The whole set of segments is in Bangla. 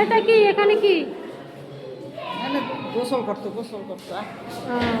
এটা কি? এখানে কি? গোসল করতো গোসল করতো। আহ।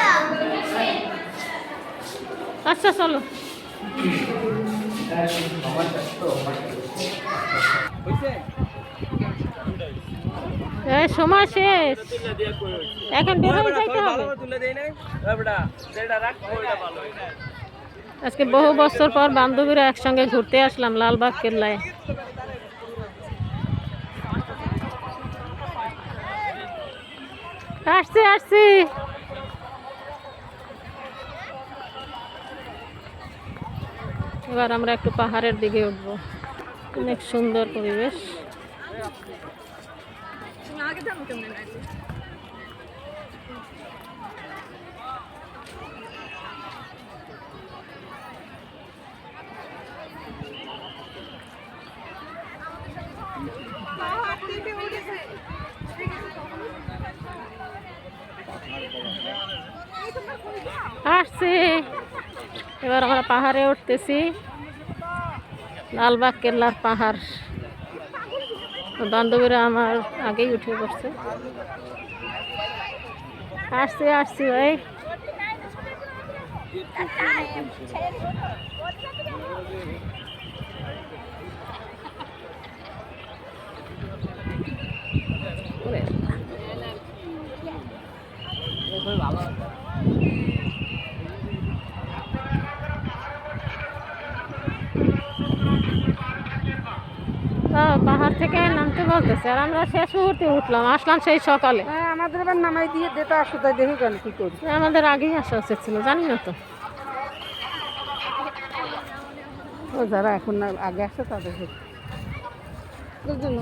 আচ্ছা চলো। সময় শেষ। এখন আজকে বহু বছর পর বান্ধবীরা একসঙ্গে ঘুরতে আসলাম লালবাগ কেল্লায়। আসছি আসছি। এবার আমরা একটু পাহাড়ের দিকে উঠব। অনেক সুন্দর পরিবেশ। আসছি। এবার আমরা পাহাড়ে উঠতেছি। লালবাগ কেল্লার পাহাড়। বান্ধবীরা আমার আগেই উঠে পড়ছে। আসছি আসছি ভাই। ওরে হ্যাঁ, পাহাড় থেকে নামতে বলতেছে আর আমরা শেষ মুহূর্তে উঠলাম আসলাম সেই সকালে হ্যাঁ আমাদের এবার নামাই দিয়ে যেটা আসো তাই দেখি কেন কি করি আমাদের আগেই আসা উচিত ছিল জানি না তো ও যারা এখন না আগে আসে তাদের জন্য